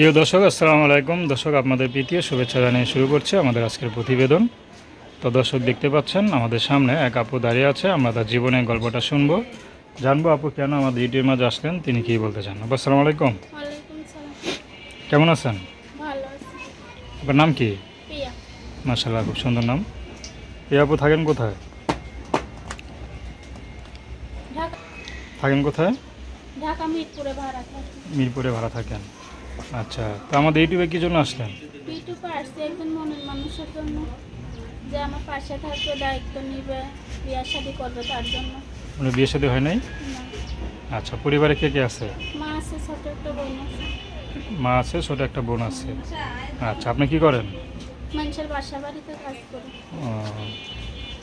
প্রিয় দর্শক আসসালামু আলাইকুম। দর্শক আপনাদের প্রীতীয় শুভেচ্ছা জানিয়ে শুরু করছে আমাদের আজকের প্রতিবেদন। তো দর্শক দেখতে পাচ্ছেন আমাদের সামনে এক আপু দাঁড়িয়ে আছে। আমরা তার জীবনের গল্পটা শুনব। জানব আপু কেন আমাদের ইউটিউবের মাঝে আসলেন? তিনি কী বলতে চান? আপু আসসালামু আলাইকুম। কেমন আছেন? আপনার নাম কি? মার্শাল্লাহ খুব সুন্দর নাম। এই আপু থাকেন কোথায়? থাকেন কোথায়? মিরপুরে ভাড়া থাকেন। আচ্ছা তো আমাদের ইউটিউবে কী জন্য আসলেন? ইউটিউবে আসছে একজন মনের মানুষের জন্য যে আমার পাশে থাকবে দায়িত্ব নিবে বিয়ার শাদি করবে তার জন্য। মানে বিয়ে হয় নাই? আচ্ছা পরিবারে কে কে আছে? মা আছে ছোট একটা বোন আছে। মা আছে ছোট একটা বোন আছে। আচ্ছা আপনি কি করেন? মানুষের বাসা বাড়িতে কাজ করে।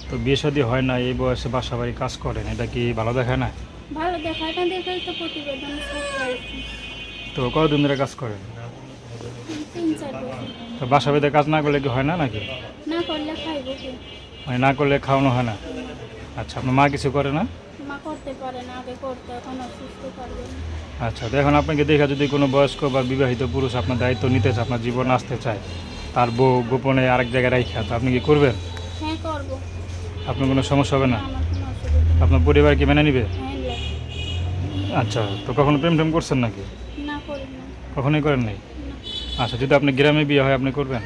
তো বিয়ে শাদী হয় না এই বয়সে বাসা বাড়ি কাজ করেন এটা কি ভালো দেখায় না? ভালো দেখায় না দেখেই তো প্রতিবেদন তো কতদিন ধরে কাজ করেন? তো বাসা বাড়িতে কাজ না করলে কি হয় না নাকি? না করলে মানে না করলে খাওয়ানো হয় না? আচ্ছা আপনার মা কিছু করে না? আচ্ছা তো এখন আপনাকে দেখা যদি কোনো বয়স্ক বা বিবাহিত পুরুষ আপনার দায়িত্ব নিতে চায় আপনার জীবন আসতে চায় তার বউ গোপনে আরেক জায়গায় রাইখা তো আপনি কি করবেন? হ্যাঁ আপনার কোনো সমস্যা হবে না। আপনার পরিবার কি মেনে নিবে? হ্যাঁ আচ্ছা তো কখনো প্রেম টেম করছেন নাকি? কখনোই করেন নাই? আচ্ছা যদি আপনি গ্রামে বিয়ে হয় আপনি করবেন?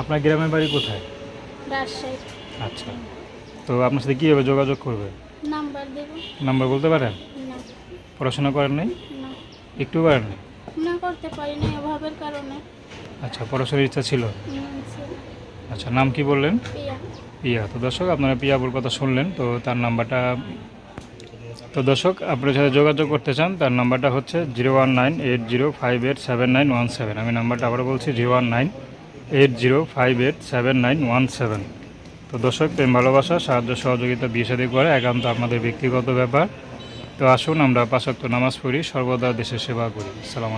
আপনার গ্রামের বাড়ি কোথায়? আচ্ছা। তো আপনার সাথে কীভাবে যোগাযোগ করবে? নাম্বার দেব? নাম্বার বলতে পারেন? পড়াশোনা করেন নাই? একটু পারেন নাই? না করতে পারি না অভাবের কারণে। আচ্ছা পড়াশোনার ইচ্ছা ছিল। আচ্ছা নাম কি বললেন? পিয়া। পিয়া। তো দর্শক আপনারা পিয়াবুর কথা শুনলেন তো তার নাম্বারটা তো দর্শক, আপনার সাথে যোগাযোগ করতে চান, তার নাম্বারটা হচ্ছে zero one nine eight zero five eight seven nine one seven. আমি নাম্বারটা আবারও বলছি, zero one nine eight zero five eight seven nine one seven. তো দর্শক, প্রেম, ভালোবাসা, সাহায্য, সহযোগিতা, বিয়ে করে একান্ত আপনাদের ব্যক্তিগত ব্যাপার। তো আসুন, আমরা পাশাক্ত নামাজ পড়ি, সর্বদা দেশের সেবা করি। সালাম